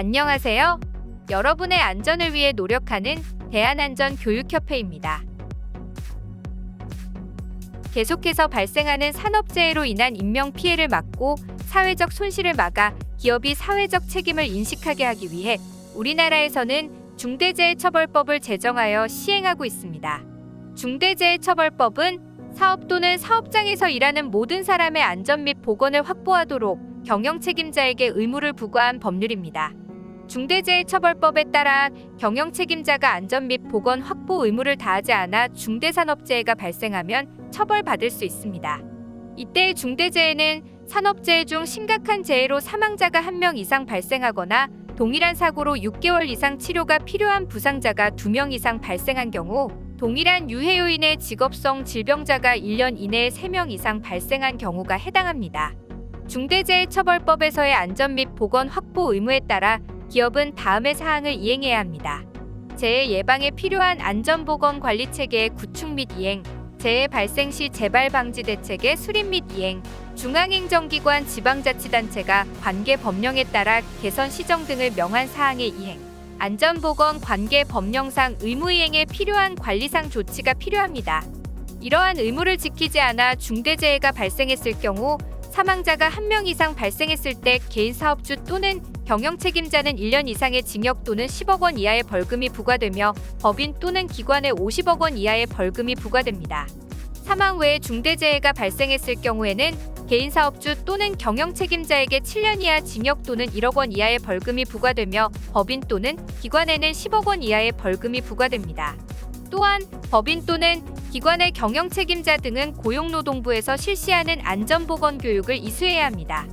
안녕하세요. 여러분의 안전을 위해 노력하는 대한안전교육협회입니다. 계속해서 발생하는 산업재해로 인한 인명 피해를 막고 사회적 손실을 막아 기업이 사회적 책임을 인식하게 하기 위해 우리나라에서는 중대재해처벌법을 제정하여 시행하고 있습니다. 중대재해처벌법은 사업 또는 사업장에서 일하는 모든 사람의 안전 및 보건을 확보하도록 경영 책임자에게 의무를 부과한 법률입니다. 중대재해처벌법에 따라 경영 책임자가 안전 및 보건 확보 의무를 다하지 않아 중대산업재해가 발생하면 처벌받을 수 있습니다. 이때 중대재해는 산업재해 중 심각한 재해로 사망자가 한명 이상 발생하거나 동일한 사고로 6개월 이상 치료가 필요한 부상자가 2명 이상 발생한 경우 동일한 유해 요인의 직업성 질병자가 1년 이내에 3명 이상 발생한 경우가 해당합니다. 중대재해처벌법에서의 안전 및 보건 확보 의무에 따라 기업은 다음의 사항을 이행해야 합니다. 재해 예방에 필요한 안전보건 관리 체계의 구축 및 이행, 재해 발생 시 재발 방지 대책의 수립 및 이행, 중앙행정기관 지방자치단체가 관계 법령에 따라 개선 시정 등을 명한 사항의 이행, 안전보건 관계 법령상 의무이행에 필요한 관리상 조치가 필요합니다. 이러한 의무를 지키지 않아 중대재해가 발생했을 경우 사망자가 한 명 이상 발생했을 때 개인 사업주 또는 경영 책임자는 1년 이상의 징역 또는 10억 원 이하의 벌금이 부과되며 법인 또는 기관에 50억 원 이하의 벌금이 부과됩니다. 사망 외에 중대재해가 발생했을 경우에는 개인 사업주 또는 경영 책임자에게 7년 이하 징역 또는 1억 원 이하의 벌금이 부과되며 법인 또는 기관에는 10억 원 이하의 벌금이 부과됩니다. 또한 법인 또는 기관의 경영 책임자 등은 고용노동부에서 실시하는 안전보건 교육을 이수해야 합니다.